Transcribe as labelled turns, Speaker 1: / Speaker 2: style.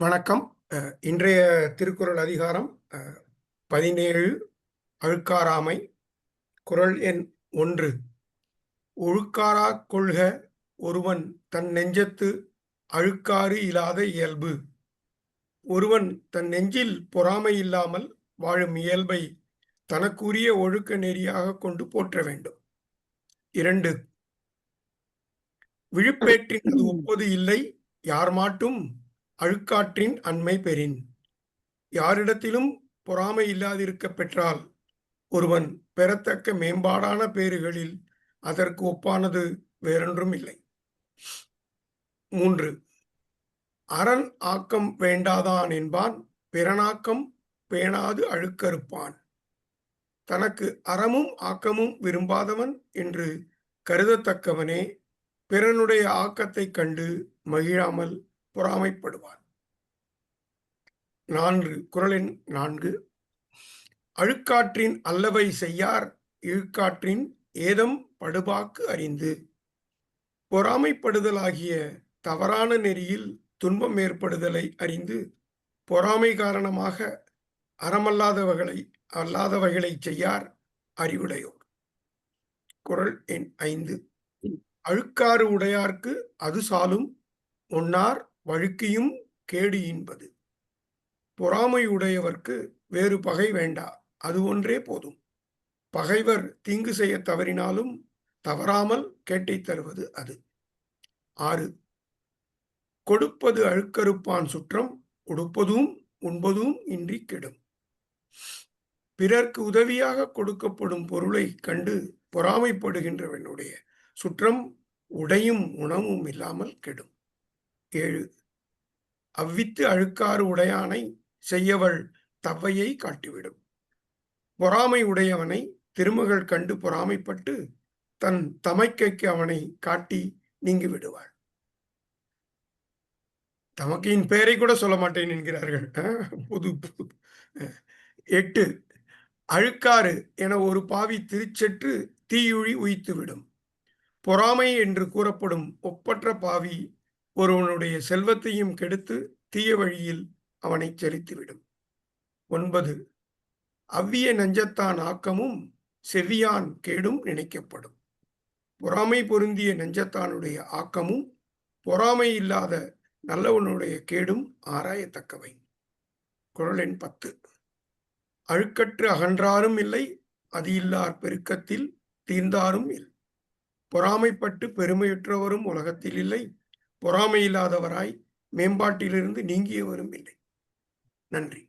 Speaker 1: வணக்கம். இன்றைய திருக்குறள் அதிகாரம் பதினேழு அழுக்காராமை குறள் எண் ஒன்று. ஒழுக்காரா கொள்க ஒருவன் தன் நெஞ்சத்து அழுக்காறு இல்லாத இயல்பு. ஒருவன் தன் நெஞ்சில் பொறாமை இல்லாமல் வாழும் இயல்பை தனக்குரிய ஒழுக்க நெறியாக கொண்டு போற்ற வேண்டும். இரண்டு. விழுப்பேற்றின் ஒப்பது இல்லை யார் மாட்டும் அழுக்காற்றின் அண்மை பெறின். யாரிடத்திலும் பொறாமை இல்லாதிருக்க பெற்றால் ஒருவன் பெறத்தக்க மேம்பாடான பேறுகளில் அதற்கு ஒப்பானது வேறொன்றும் இல்லை. மூன்று. அரண் ஆக்கம் வேண்டாதான் என்பான் பிறனாக்கம் பேணாது அழுக்கறுப்பான். தனக்கு அறமும் ஆக்கமும் விரும்பாதவன் என்று கருதத்தக்கவனே பிறனுடைய ஆக்கத்தைக் கண்டு மகிழாமல் பொறாமைப்படுவான் நான்கு குரலின் நான்கு. அழுக்காற்றின் அல்லவை செய்யார் இழுக்காற்றின் ஏதம் படுபாக்கு அறிந்து. பொறாமைப்படுதலாகிய தவறான நெறியில் துன்பம் ஏற்படுதலை அறிந்து பொறாமை காரணமாக அறமல்லாதவர்களை அல்லாதவைகளை செய்யார் அறிவுடையோர். குறள் எண் ஐந்து. அழுக்காறு உடையார்க்கு அது சாலும் ஒன்னார் வழுக்கியும் கேடு இன்பது பொறாமை உடையவர்க்கு வேறு பகை வேண்டா அது ஒன்றே போதும். பகைவர் தீங்கு செய்ய தவறினாலும் தவறாமல் கேட்டை தருவது அது. ஆறு. கொடுப்பது அழுக்கறுப்பான் சுற்றம் உடுப்பதும் உண்பதும் இன்றி கெடும். பிறர்க்கு உதவியாக கொடுக்கப்படும் பொருளை கண்டு பொறாமைப்படுகின்றவனுடைய சுற்றம் உடையும் உணவும் இல்லாமல் கெடும். ஏழு அவ்வித்து அழுக்காறு உடையானை செய்யவள் தவ்வையை காட்டிவிடும். பொறாமை உடையவனை திருமகள் கண்டு பொறாமைப்பட்டு தன் தமைக்கைக்கு அவனை காட்டி நீங்கி விடுவாள். தமக்கையின் பெயரை கூட சொல்ல மாட்டேன் என்கிறார்கள். புது எட்டு. அழுக்காறு என ஒரு பாவி திருச்செற்று தீயுழி உயித்துவிடும். பொறாமை என்று கூறப்படும் ஒப்பற்ற பாவி ஒருவனுடைய செல்வத்தையும் கெடுத்து தீய வழியில் அவனை செலுத்திவிடும். ஒன்பது அவ்விய நெஞ்சத்தான் ஆக்கமும் செவியான் கேடும் நினைக்கப்படும். பொறாமை பொருந்திய நெஞ்சத்தானுடைய ஆக்கமும் பொறாமை இல்லாத நல்லவனுடைய கேடும் ஆராயத்தக்கவை. குறள் எண் பத்து அழுக்கற்று அகன்றாரும் இல்லை அது இல்லார் பெருக்கத்தில் தீர்ந்தாரும் இல் பொறாமைப்பட்டு பெருமையுற்றவரும் உலகத்தில் இல்லை பொறாமை இல்லாதவராய் மேம்பாட்டிலிருந்து நீங்கியவரும் இல்லை. நன்றி.